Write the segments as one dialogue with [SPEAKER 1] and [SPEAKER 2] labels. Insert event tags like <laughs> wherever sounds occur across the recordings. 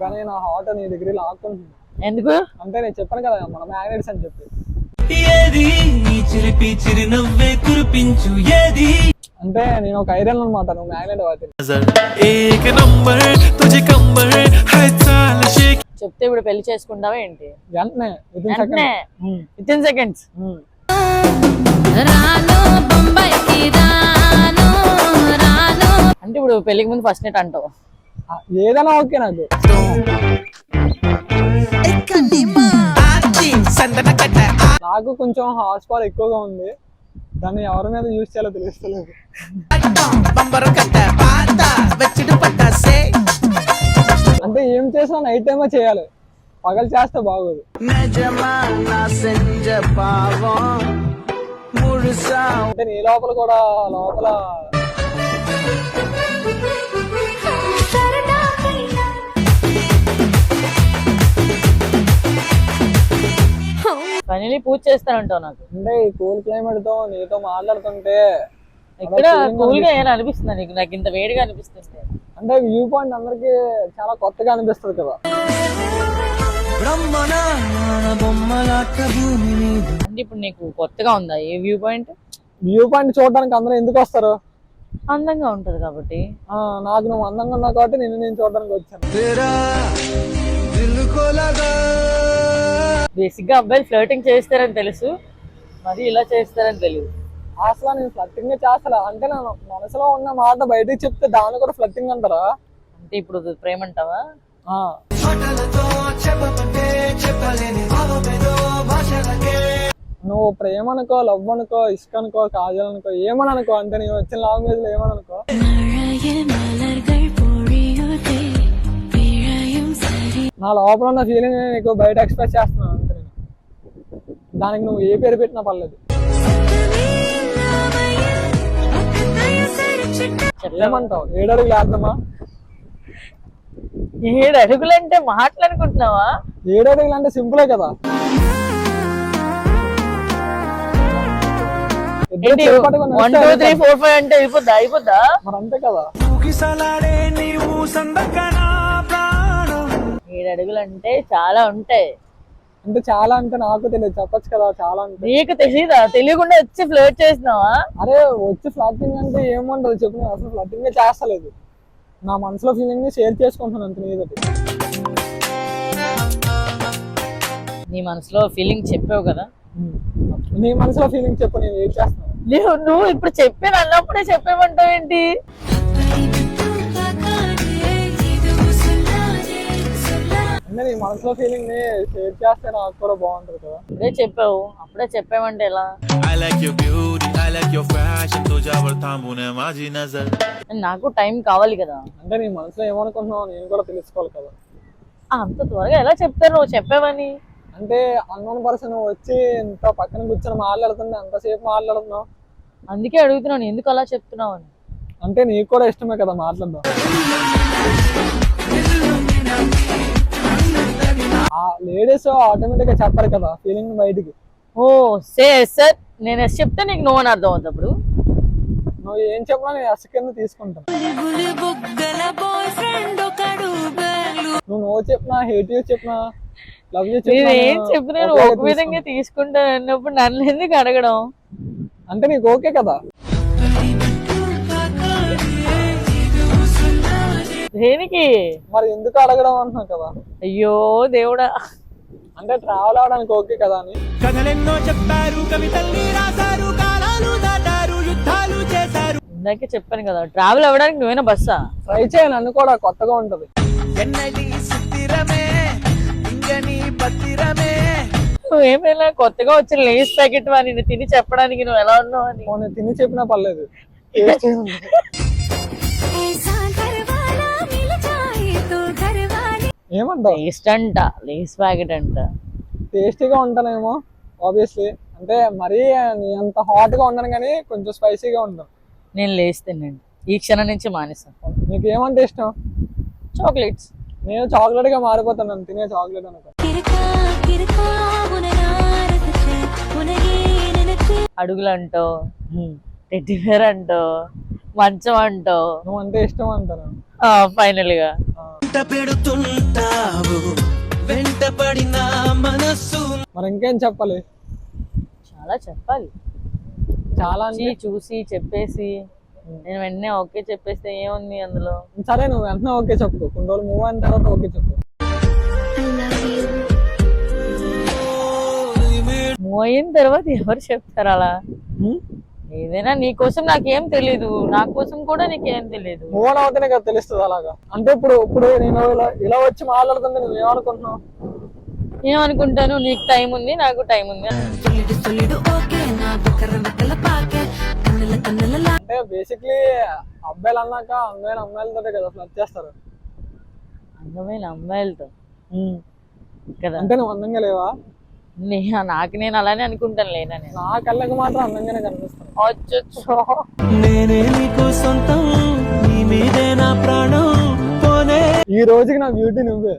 [SPEAKER 1] కానీ నా హార్ట్ నీ దగ్గర లాక్కుంటుంది
[SPEAKER 2] ఎందుకు?
[SPEAKER 1] అంటే నేను చెప్పాను కదా మన మ్యాగ్నెట్స్ అని చెప్పి. అంటే నేను ఒక ఐరన్ అనమాట నువ్వు మ్యాగ్నెట్ వాటి
[SPEAKER 2] చెప్తే ఇప్పుడు పెళ్ళి చేసుకుంటావా ఏంటి?
[SPEAKER 1] వెంటనే
[SPEAKER 2] వితిన్ సెకండ్స్
[SPEAKER 3] వితిన్ సెకండ్స్
[SPEAKER 2] అంటే ఇప్పుడు పెళ్ళికి ముందు ఫస్ట్ నైట్ అంటావు.
[SPEAKER 1] ఏదైనా ఓకే నాకు. నాకు కొంచెం హార్స్ పవర్ ఎక్కువగా ఉంది. దాన్ని ఎవరి మీద యూజ్ చేయాలో తెలుస్తలేదు అంటే ఏం చేసినా నైట్ టైమే చేయాలి. పగలు చేస్తే బాగోదు.
[SPEAKER 4] నా
[SPEAKER 1] అంటే నీ లోపల కూడా లోపల
[SPEAKER 2] ఫైనలీ పూజ చేస్తానంటావు నాకు.
[SPEAKER 1] అంటే ఈ కూల్ క్లైమేట్తో నీతో మాట్లాడుతుంటే
[SPEAKER 2] ఇక్కడ కూల్గా
[SPEAKER 1] అనిపిస్తుంది.
[SPEAKER 2] ఏమైనా అనిపిస్తుంది నీకు? నాకు ఇంత వేడిగా అనిపిస్తుంది.
[SPEAKER 1] అంటే వ్యూ పాయింట్ అందరికి చాలా కొత్తగా అనిపిస్తుంది కదా.
[SPEAKER 4] బ్రహ్మణ బొమ్మలాట భూమి మీద.
[SPEAKER 2] అంటే ఇప్పుడు నీకు కొత్తగా ఉందా? ఏ వ్యూ పాయింట్
[SPEAKER 1] వ్యూ పాయింట్ చూడడానికి అందరూ ఎందుకు వస్తారు?
[SPEAKER 2] అందంగా ఉంటది కాబట్టి.
[SPEAKER 1] ఆ, నాకు నువ్వు అందంగా ఉన్నావు కాబట్టి నిన్ను నేను చూడడానికి వచ్చాను.
[SPEAKER 2] బేసిక్గా అబ్బాయిలు ఫ్లర్టింగ్ చేస్తారని తెలుసు. మరి ఇలా చేస్తారని తెలియదు
[SPEAKER 1] అసలు నేను ఫ్లర్టింగ్ చేస్తా అంటే నా మనసులో ఉన్న మాట బయటకు చెప్తే దాన్ని కూడా ఫ్లర్టింగ్ అంటారా?
[SPEAKER 2] అంటే ఇప్పుడు ప్రేమ అంటావా?
[SPEAKER 1] నువ్వు ప్రేమ అనుకో లవ్ అనుకో ఇష్క అనుకో కాజల్ అనుకో ఏమని అనుకో అంటే నీ వచ్చిన లాంగ్వేజ్లో ఏమని అనుకో నా లోపల ఉన్న ఫీలింగ్ నీకు బయట ఎక్స్ప్రెస్ చేస్తున్నా దానికి నువ్వు ఏ పేరు పెట్టినా పర్లేదు. ఏమంటావు? ఏడడుగులు వేద్దామా
[SPEAKER 2] ఏడు అడుగులంటే మాట్లాడుకుంటున్నావా
[SPEAKER 1] ఏడడుగులు అంటే సింపులే కదా.
[SPEAKER 2] వన్
[SPEAKER 1] నడిస్తే
[SPEAKER 2] టూ త్రీ ఫోర్ ఫైవ్ అంటే అయిపోద్దా? అయిపోద్దా?
[SPEAKER 1] మరి అంతే కదా.
[SPEAKER 2] ఏడు అడుగులు అంటే చాలా ఉంటాయి.
[SPEAKER 1] అంటే చాలా అంటే నాకు తెలియదు చెప్పొచ్చు కదా చాలా అంటే.
[SPEAKER 2] నీకు తెలీదా? తెలియకుండా వచ్చి ఫ్లర్ట్ చేసినావా?
[SPEAKER 1] అరే వచ్చి ఫ్లట్టింగ్ అంటే ఏముంటది చెప్పు నేను అసలు ఫ్లట్టింగ్ చేస్తలేదు. నా మనసులో ఫీలింగ్ని షేర్ చేసుకుంటున్నాను అంత నీదటి
[SPEAKER 2] నీ మనసులో ఫీలింగ్ చెప్పావు కదా?
[SPEAKER 1] నీ మనసులో ఫీలింగ్ చెప్పు నేను ఏం చేస్తున్నాను
[SPEAKER 2] నువ్వు ఇప్పుడు చెప్పాను అన్నప్పుడే చెప్పేమంటావు ఏంటి
[SPEAKER 1] అంటే నీ మనసులో ఫీలింగ్ని షేర్ చేస్తే నాకు కూడా బాగుంటుంది కదా.
[SPEAKER 2] అప్పుడే చెప్పావు అప్పుడే చెప్పామంటే ఎలా?
[SPEAKER 5] I like your beauty I like your fashion తుజా తాంబూనే మాజీ నజర్.
[SPEAKER 2] నాకు టైం కావాలి కదా.
[SPEAKER 1] అంటే నీ మనసులో ఏమనుకుంటున్నావు నేను కూడా తెలుసుకోవాలి కదా.
[SPEAKER 2] అంత త్వరగా ఎలా చెప్తారు నువ్వు చెప్పావని?
[SPEAKER 1] అంటే అన్నోన్ పర్సన్ వచ్చి ఇంత పక్కన కూర్చొని మాట్లాడుతున్నా అంతసేపు మాట్లాడుతున్నావు?
[SPEAKER 2] అందుకే అడుగుతున్నాను ఎందుకు అలా చెప్తున్నావు అని.
[SPEAKER 1] అంటే నీకు కూడా ఇష్టమే కదా మాట్లాడదాం లేడీస్ ఆటోమేటిక్గా చెప్పరు కదా ఫీలింగ్ బయటికి.
[SPEAKER 2] ఓ సే సార్ నేను ఎస్ చెప్తే నీకు నువ్వు అని అర్థం అవుతుంది అప్పుడు.
[SPEAKER 1] నువ్వు ఏం చెప్పినా నేను అసలు కింద తీసుకుంటాను నువ్వు నో చెప్పినా హేట్ యూ చెప్పినా లవ్ యూ
[SPEAKER 2] నేను ఏం
[SPEAKER 1] చెప్పినా
[SPEAKER 2] చెప్పినా ఒక విధంగా
[SPEAKER 1] తీసుకుంటా.
[SPEAKER 2] తీసుకుంటాను అన్నప్పుడు నన్ను ఎందుకు అడగడం?
[SPEAKER 1] అంటే నీకు ఓకే కదా?
[SPEAKER 2] దేనికి?
[SPEAKER 1] మరి ఎందుకు అడగడం అంటున్నావు కదా?
[SPEAKER 2] అయ్యో దేవుడా.
[SPEAKER 1] అంటే ట్రావెల్ అవడానికి ఓకే కదా అని.
[SPEAKER 4] కథలెన్నో చెప్పారు కవితల్ని రాశారు కాలాలు దాటారు యుద్ధాలు చేశారు.
[SPEAKER 2] ఇందాకే చెప్పాను కదా ట్రావెల్ అవ్వడానికి నువ్వేనా బస్సా?
[SPEAKER 1] ట్రై చేయి నన్ను కూడా కొత్తగా ఉంటది.
[SPEAKER 4] ఎన్నడి ఇంగని పత్తిరమే
[SPEAKER 2] నువ్వేమైనా కొత్తగా వచ్చిన లేస్ ప్యాకెట్ నేను తిని చెప్పడానికి నువ్వు ఎలా ఉన్నావు అని?
[SPEAKER 1] తిని చెప్పినా పర్లేదు. <laughs> ఏమంటావు?
[SPEAKER 2] టేస్ట్ అంట లేస్ ప్యాకెట్ అంట.
[SPEAKER 1] టేస్టీగా ఉంటానేమో ఆబ్వియస్లీ అంటే మరీ అంత హాట్గా ఉండను కానీ కొంచెం స్పైసీగా ఉంటాను
[SPEAKER 2] నేను లేస్ తినండి ఈ క్షణం నుంచి మానేస్తాను
[SPEAKER 1] నీకు ఏమంటే ఇష్టం?
[SPEAKER 2] చాక్లెట్స్
[SPEAKER 1] నేను చాక్లెట్గా మారిపోతాను నన్ను తినే చాక్లెట్ అనుకో
[SPEAKER 2] అడుగులు అంటో టెడ్డి బేర్ అంటో మంచం అంటో
[SPEAKER 1] నువ్వు అంటే ఇష్టం అంటాను? ఫైనల్గా.
[SPEAKER 4] మంట పెడుతుంటావు. వెంట పడిన మనస్సు
[SPEAKER 1] మరి ఇంకేం చెప్పాలి?
[SPEAKER 2] చాలా చెప్పాలి.
[SPEAKER 1] చాలా అంటే
[SPEAKER 2] చూసి చెప్పేసి. నేను వెంటనే ఓకే చెప్పేస్తే ఏముంది అందులో?
[SPEAKER 1] సరే నువ్వు వెంటనే ఓకే చెప్పు. కొన్ని రోజులు మూవ్ అయిన తర్వాత ఓకే చెప్పు.
[SPEAKER 2] మూవ్ అయిన తర్వాత ఎవరు చెప్తారు అలా?
[SPEAKER 1] హ్మ్?
[SPEAKER 2] ఏదైనా నీ కోసం నాకేం తెలీదు. నా కోసం కూడా నీకేం తెలీదు.
[SPEAKER 1] మూవ్ ఆన్ అవుతేనే కదా తెలుస్తుంది అలాగా? అంటే ఇప్పుడు ఇప్పుడు నేను ఇలా ఇలా వచ్చి మాట్లాడుతుంటే నువ్వు ఏమనుకుంటున్నావు?
[SPEAKER 2] ఏమనుకుంటాను? నీకు టైం ఉంది నాకు టైం ఉంది.
[SPEAKER 1] అంటే బేసిక్లీ అబ్బాయిలు అన్నాక అందమైన అమ్మాయిలతోటే కదా ఫ్లడ్ చేస్తారు.
[SPEAKER 2] అందమైన అమ్మాయిలతో. కదా?
[SPEAKER 1] అంటే నువ్వు అందంగా లేవా?
[SPEAKER 2] నే- నాకు నేను అలానే అనుకుంటాను లేనా నేను
[SPEAKER 1] నా కళ్ళకి మాత్రం అందంగానే కనిపిస్తాను
[SPEAKER 2] అచ్చచ్చో.
[SPEAKER 4] నేనే నీకు సొంతం నీ మీదే నా ప్రాణం పోనే.
[SPEAKER 1] ఈ రోజుకి నా బ్యూటీ నువ్వే.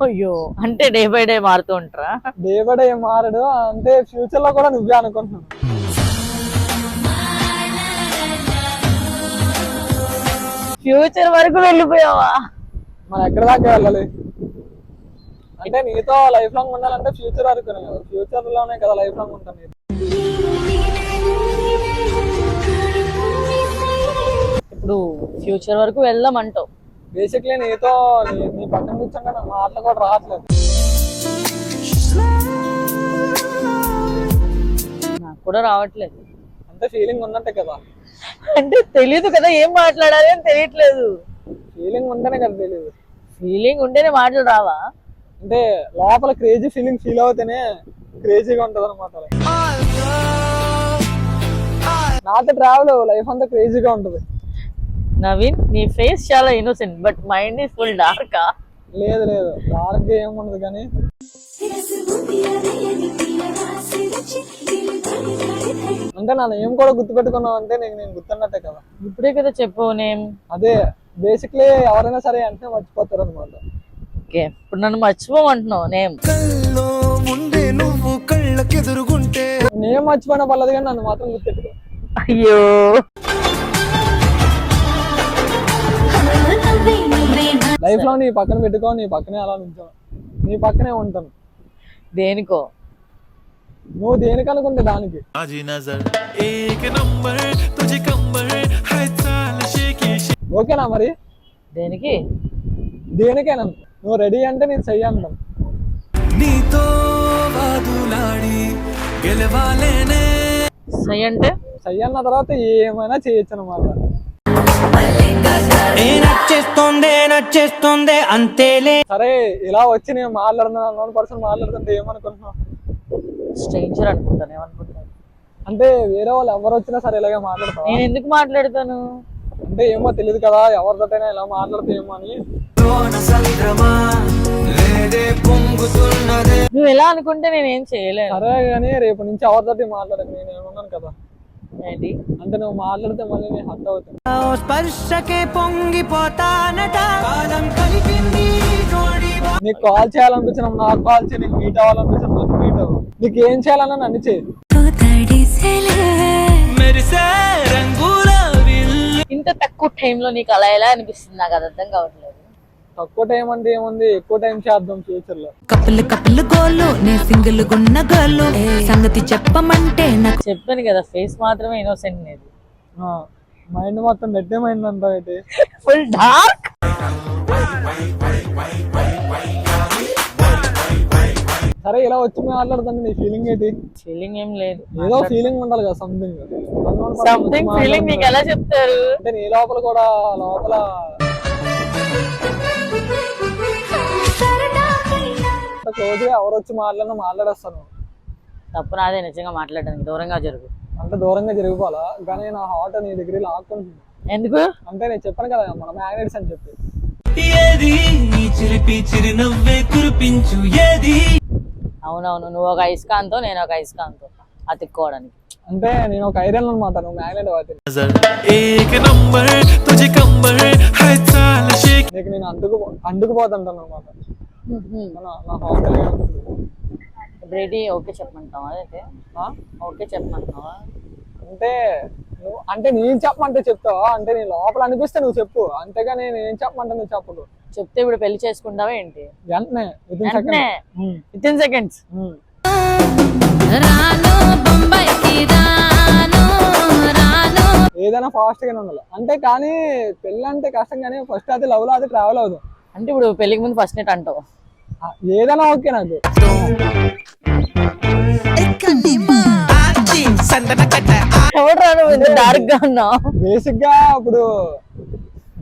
[SPEAKER 2] అయ్యో అంటే డే బై డే మారుతూ ఉంటారా?
[SPEAKER 1] డే బై డే మారడు అంటే ఫ్యూచర్లో కూడా నువ్వే అనుకుంటున్నాను
[SPEAKER 2] ఫ్యూచర్ వరకు వెళ్ళిపోయావా?
[SPEAKER 1] మరి ఎక్కడ దాకా వెళ్ళాలి? అంటే నీతో లైఫ్ లాంగ్ ఉండాలంటే ఫ్యూచర్ వరకు ఫ్యూచర్లోనే కదా లైఫ్ లాంగ్ ఉంటాను.
[SPEAKER 2] ఇప్పుడు ఫ్యూచర్ వరకు వెళ్దాం అంటావు.
[SPEAKER 1] బేసిక్లీ నీతో నీ పక్కన కూర్చుంటే నా మాటలు కూడా రావట్లేదు.
[SPEAKER 2] నాకు కూడా రావట్లేదు.
[SPEAKER 1] అంటే ఫీలింగ్ ఉన్నట్టే కదా.
[SPEAKER 2] అంటే తెలియదు కదా ఏం మాట్లాడాలి అని తెలియట్లేదు.
[SPEAKER 1] ఫీలింగ్ ఉంటేనే కదా తెలియదు
[SPEAKER 2] ఫీలింగ్ ఉంటేనే మాటలు రావా?
[SPEAKER 1] అంటే లోపల క్రేజీ ఫీలింగ్ ఫీల్ అవుతేనే క్రేజీగా ఉంటది అనమాట నాతో ట్రావెల్ లైఫ్ అంతా క్రేజీగా ఉంటది.
[SPEAKER 2] నవీన్ నీ ఫేస్ చాలా innocent but mind is full dark
[SPEAKER 1] లేదు లేదు. డార్క్ ఏముండదు కానీ అంటే నా ఏం కూడా గుర్తుపెట్టుకున్నావు అంటే నీకు నేను గుర్తున్నట్టే కదా.
[SPEAKER 2] ఇప్పుడే కదా చెప్పు నేమ్.
[SPEAKER 1] అదే బేసిక్లీ ఎవరైనా సరే అంటే మర్చిపోతారు అనమాట
[SPEAKER 2] ఓకే. ఇప్పుడు నన్ను మర్చిపోమంటున్నావు నేమ్.
[SPEAKER 4] నువ్వు
[SPEAKER 1] నేను మర్చిపోయిన పర్లేదు కానీ నన్ను మాత్రం గుర్తెట్టుకో
[SPEAKER 2] అయ్యో.
[SPEAKER 1] లైఫ్లో నీ పక్కన పెట్టుకో నీ పక్కనే అలా నుంచో. నీ పక్కనే ఉంటాను
[SPEAKER 2] దేనికో?
[SPEAKER 1] నువ్వు దేనికి అనుకుంటే దానికి. ఓకేనా మరి?
[SPEAKER 2] దేనికి?
[SPEAKER 1] దేనికేనా. నువ్వు రెడీ అంటే నేను చెయ్యి అంటాను
[SPEAKER 4] నీతో
[SPEAKER 2] సై అంటే
[SPEAKER 1] చెయ్యి అన్న తర్వాత ఏమైనా చేయొచ్చు అనమాట
[SPEAKER 4] నచ్చేస్తోందే నచ్చేస్తోందే అంతేలే.
[SPEAKER 1] సరే ఇలా వచ్చి నేను మాట్లాడుతున్నాను నోన్ పర్సన్ మాట్లాడుతుంటే ఏమనుకుంటున్నావు?
[SPEAKER 2] స్ట్రేంజర్ అనుకుంటాను ఏమనుకుంటాను
[SPEAKER 1] అంటే వేరే వాళ్ళు ఎవరు వచ్చినా సరే ఇలాగే మాట్లాడతావా?
[SPEAKER 2] నేను ఎందుకు మాట్లాడతాను?
[SPEAKER 1] అంటే ఏమో తెలియదు కదా ఎవరితోటైనా ఇలా మాట్లాడితే ఏమో అని.
[SPEAKER 2] నువ్వు ఎలా అనుకుంటే నేను ఏం చేయలేను.
[SPEAKER 1] సరే కానీ రేపు నుంచి ఎవరితోటి మాట్లాడకు నేను ఏమన్నాను కదా.
[SPEAKER 2] ఏంటి?
[SPEAKER 1] అంటే నువ్వు మాట్లాడితే మళ్ళీ నేను హట్ అవుతాను.
[SPEAKER 4] స్పర్శకే పొంగిపోతానట. కాలం కలిపింది జోడి
[SPEAKER 1] నీకు కాల్ చేయాలనిపించిన నాకు కాల్ చేయి నీకు మీట్ అవ్వాలనిపించిన నాకు మీట్ అవ్వు. నీకు ఏం చేయాలన్నా నన్ను చేయి.
[SPEAKER 4] విల్లు
[SPEAKER 2] ఇంత తక్కువ టైంలో నీకు అలా ఎలా అనిపిస్తుంది? నాకు అది అర్థం కావట్లేదు.
[SPEAKER 1] తక్కువ టైం అంటే ఏముంది? ఎక్కువ టైం చేద్దాం ఫ్యూచర్లో.
[SPEAKER 3] కప్పులు కప్పులు గోలు నే సింగిల్ గున్న గోలు. సంగతి చెప్పమంటే నాకు
[SPEAKER 2] చెప్పాను కదా ఫేస్ మాత్రమే ఇన్నోసెంట్ నేది.
[SPEAKER 1] మైండ్ మొత్తం నెట్టే మైండ్ అంటావు ఏంటి
[SPEAKER 2] ఫుల్ డార్క్
[SPEAKER 1] సరే ఇలా వచ్చి మాట్లాడుతుంటే నీ ఫీలింగ్ ఏంటి?
[SPEAKER 2] ఫీలింగ్ ఏం లేదు.
[SPEAKER 1] ఏదో ఫీలింగ్ ఉండాలి కదా సంథింగ్
[SPEAKER 2] సంథింగ్ ఫీలింగ్ నీకు ఎలా చెప్తారు?
[SPEAKER 1] అంటే నీ లోపల కూడా లోపల క్లోజ్గా ఎవరు వచ్చి మాట్లాడినా మాట్లాడేస్తాను.
[SPEAKER 2] తప్పు నాదే నిజంగా మాట్లాడడానికి. దూరంగా జరుగు.
[SPEAKER 1] అంటే దూరంగా జరిగిపోవాలా కానీ నా హార్ట్ నీ దగ్గర లాక్కుంటుంది.
[SPEAKER 2] ఎందుకు?
[SPEAKER 1] అంటే నేను చెప్పాను కదా మన మ్యాగ్నెట్స్ అని చెప్పి.
[SPEAKER 4] ఏది? నీ చిలిపి చిరునవ్వే కురిపించు. ఏది?
[SPEAKER 2] అవునవును నువ్వు ఒక ఇస్కాన్తో నేను ఒక ఇస్కాన్తో అతుక్కోవడానికి.
[SPEAKER 1] అంటే నేను ఒక ఐరన్ అనమాట నువ్వు మ్యాగ్నెట్ నీకు నేను అందుకు అంటుకుపోతుంటాను అనమాట
[SPEAKER 2] ఓకే చెప్పమంటావా అయితే? ఓకే చెప్పమంటావా?
[SPEAKER 1] అంటే నువ్వు- అంటే నేను చెప్పమంటే చెప్తావా? అంటే నీ లోపల అనిపిస్తే నువ్వు చెప్పు. అంతేగాని నేను చెప్పమంటే నువ్వు చెప్పకు
[SPEAKER 2] చెప్తే ఇప్పుడు పెళ్ళి చేసుకుంటావా ఏంటి?
[SPEAKER 1] వెంటనే within
[SPEAKER 2] వెంటనే.
[SPEAKER 1] second.
[SPEAKER 2] Within seconds
[SPEAKER 1] um.
[SPEAKER 3] రాను బొంబాయికి రాను రాను.
[SPEAKER 1] ఏదైనా ఫాస్ట్ గానే ఉండాలి. అంటే కానీ పెళ్ళి అంటే కష్టం కానీ ఫస్ట్ అయితే లవ్లో అది ట్రావెల్ అవుదాం
[SPEAKER 2] అంటే ఇప్పుడు పెళ్ళికి ముందు ఫస్ట్ నైట్ అంటావు.
[SPEAKER 1] ఏదైనా ఓకే నాకు.
[SPEAKER 2] ఎవరు రాను ఇంత డార్క్గా ఉన్నావు?
[SPEAKER 1] బేసిక్గా ఇప్పుడు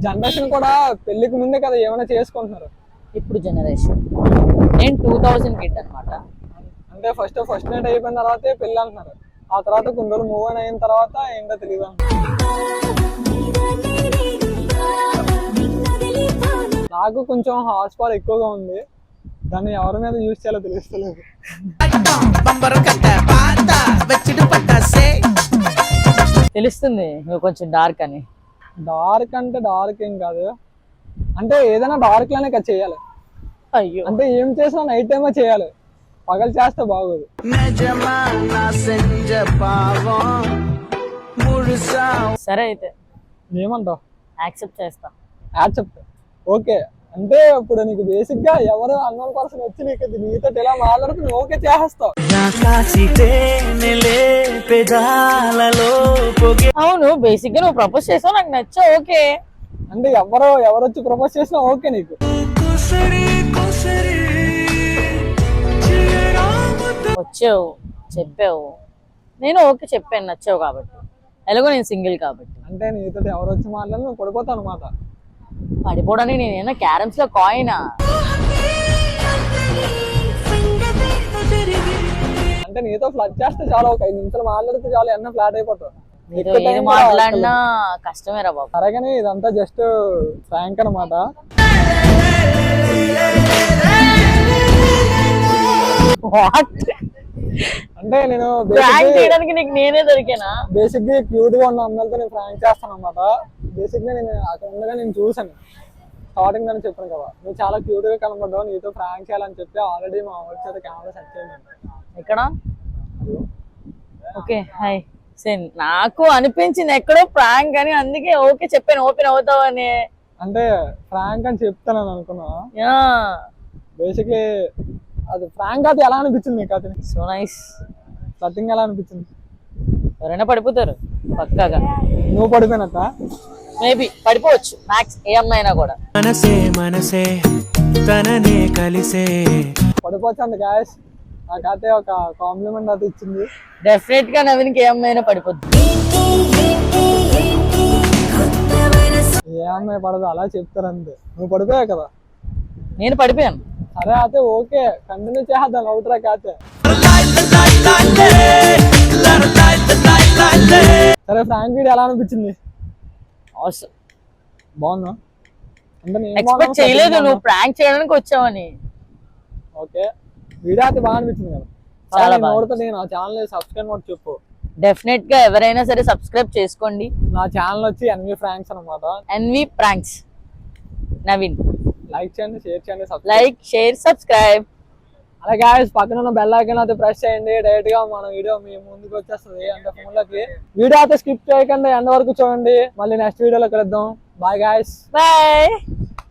[SPEAKER 1] జనరేషన్ కూడా పెళ్ళికి ముందే కదా ఏమైనా చేసుకుంటున్నారు.
[SPEAKER 2] ఇప్పుడు జనరేషన్ నేను టూ థౌజండ్ కిడ్ అనమాట
[SPEAKER 1] అంటే ఫస్ట్ ఫస్ట్ నైట్ అయిపోయిన తర్వాతే పెళ్ళి అంటున్నారు. ఆ తర్వాత కొన్ని రోజులు మూవ్ అయిన తర్వాత ఏంటో తెలియదు నాకు కొంచెం హార్స్ పవర్ ఎక్కువగా ఉంది. దాన్ని ఎవరి మీద యూజ్ చేయాలో తెలుస్తలేదు. <laughs>
[SPEAKER 2] తెలుస్తుంది నువ్వు కొంచెం డార్క్ అని.
[SPEAKER 1] డార్క్ అంటే డార్క్ ఏం కాదు. అంటే ఏదైనా డార్క్లోనే కదా చేయాలి.
[SPEAKER 2] అయ్యో.
[SPEAKER 1] అంటే ఏం చేసినా నైట్ టైమే చేయాలి. పగలు చేస్తే బాగోదు.
[SPEAKER 2] సరే అయితే.
[SPEAKER 1] ఏమంటావు?
[SPEAKER 2] యాక్సెప్ట్ చేస్తా.
[SPEAKER 1] Accept okay. అంటే ఇప్పుడు నీకు బేసిక్గా ఎవరు అన్నోన్ పర్సన్ వచ్చి నీకు నీతో ఇలా మాట్లాడుతూ నువ్వు ఓకే చేసేస్తావు
[SPEAKER 2] అవును బేసిక్గా నువ్వు ప్రపోజ్ చేసావు నాకు నచ్చా ఓకే.
[SPEAKER 1] అంటే ఎవరో ఎవరు వచ్చి ప్రపోజ్ చేసినా ఓకే నీకు.
[SPEAKER 2] వచ్చావు చెప్పావు. నేను ఓకే చెప్పాను నచ్చావు కాబట్టి. ఎలాగో నేను సింగిల్ కాబట్టి.
[SPEAKER 1] అంటే నీతో ఎవరు వచ్చి మాట్లాడి నువ్వు పడిపోతావు అనమాట.
[SPEAKER 2] పడిపోవడానికి నేనేనా క్యారమ్స్లో కాయినా
[SPEAKER 1] అంటే నీతో ఫ్లడ్ చేస్తే చాలు ఒక ఐదు నిమిషాలు మాట్లాడితే చాలు ఎన్న ఫ్లాట్ అయిపోతావు?
[SPEAKER 2] ఏది మాట్లాడినా కష్టమేరా బాబు.
[SPEAKER 1] కానీ ఇదంతా జస్ట్ ఫ్రాంక్ అనమాట అంటే నేను
[SPEAKER 2] ప్రాంక్ చేయడానికి నీకు నేనే దొరికానా?
[SPEAKER 1] బేసిక్గా క్యూట్గా ఉన్న అమ్మాయిలతో నేను ఫ్రాంక్ చేస్తాను అనమాట బేసిక్గా నేను అక్కడ ఉండగా నేను చూసాను స్టార్టింగ్ నేను చెప్పాను కదా నువ్వు చాలా క్యూట్గా కనబడ్డావు నీతో ఫ్రాంక్ చేయాలని చెప్పి ఆల్రెడీ మా చేత కెమెరా సెట్ చేయండి
[SPEAKER 2] ఎక్కడ? ఓకే హాయ్ సేన్ నాకు అనిపించింది ఎక్కడో ప్రాంక్ అని అందుకే ఓకే చెప్పాను ఓపెన్ అవుతావు అని.
[SPEAKER 1] అంటే ఫ్రాంక్ అని చెప్తాను అనుకున్నా.
[SPEAKER 2] యా.
[SPEAKER 1] బేసిక్లీ అది ఫ్రాంక్ అయితే ఎలా అనిపించింది నీకు అతని
[SPEAKER 2] సో నైస్
[SPEAKER 1] సత్యంగా ఎలా అనిపించింది?
[SPEAKER 2] ఎవరైనా పడిపోతారు పక్కాగా.
[SPEAKER 1] నువ్వు పడిపోయినట్ట?
[SPEAKER 2] మేబీ పడిపోవచ్చు. మ్యాక్స్ ఏ అమ్మాయినా కూడా.
[SPEAKER 4] మనసే మనసే తననే కలిసే.
[SPEAKER 1] పడిపోవచ్చు అంత గ్యాస్ నాకైతే ఒక కాంప్లిమెంట్ అయితే ఇచ్చింది.
[SPEAKER 2] డెఫినెట్గా నవీన్కి ఏ అమ్మాయినా పడిపోద్ది.
[SPEAKER 1] ఏ అమ్మాయి పడదు అలా చెప్తారు అంతే. నువ్వు పడిపోయావు కదా?
[SPEAKER 2] నేను పడిపోయాను.
[SPEAKER 1] సరే అయితే ఓకే. కంటిన్యూ చేద్దాం లవ్ ట్రాక్ అయితే. సరే ఫ్రాంక్ వీడియో ఎలా అనిపించింది?
[SPEAKER 2] Awesome.
[SPEAKER 1] బాగుందా? అంటే నేను
[SPEAKER 2] ఎక్స్పెక్ట్ చేయలేదు నువ్వు ప్రాంక్ చేయడానికి వచ్చావని.
[SPEAKER 1] ఓకే. వీడియో అయితే బాగా అనిపించింది కదా.
[SPEAKER 2] చాలా బాగా
[SPEAKER 1] నేను నా ఛానల్ సబ్స్క్రైబ్ కూడా చెప్పు.
[SPEAKER 2] డెఫినెట్గా ఎవరైనా సరే సబ్స్క్రైబ్ చేసుకోండి.
[SPEAKER 1] నా ఛానల్ వచ్చి ఎన్వి ఫ్రాంక్స్ అనమాట
[SPEAKER 2] N V pranks Naveen.
[SPEAKER 1] Like చేయండి షేర్ చేయండి సబ్స్క్రైబ్
[SPEAKER 2] లైక్ షేర్ సబ్స్క్రైబ్
[SPEAKER 1] అలాగే పక్కన ఉన్న బెల్ ఐకాన్ అయితే ప్రెస్ చేయండి. డైరెక్ట్గా మన వీడియో మీ ముందుకు వచ్చేస్తుంది. అంటే ఫోన్లోకి. వీడియో అయితే స్కిప్ చేయకుండా ఎండ్ వరకు చూడండి. మళ్ళీ నెక్స్ట్ వీడియోలో కలుద్దాం. Bye guys
[SPEAKER 2] bye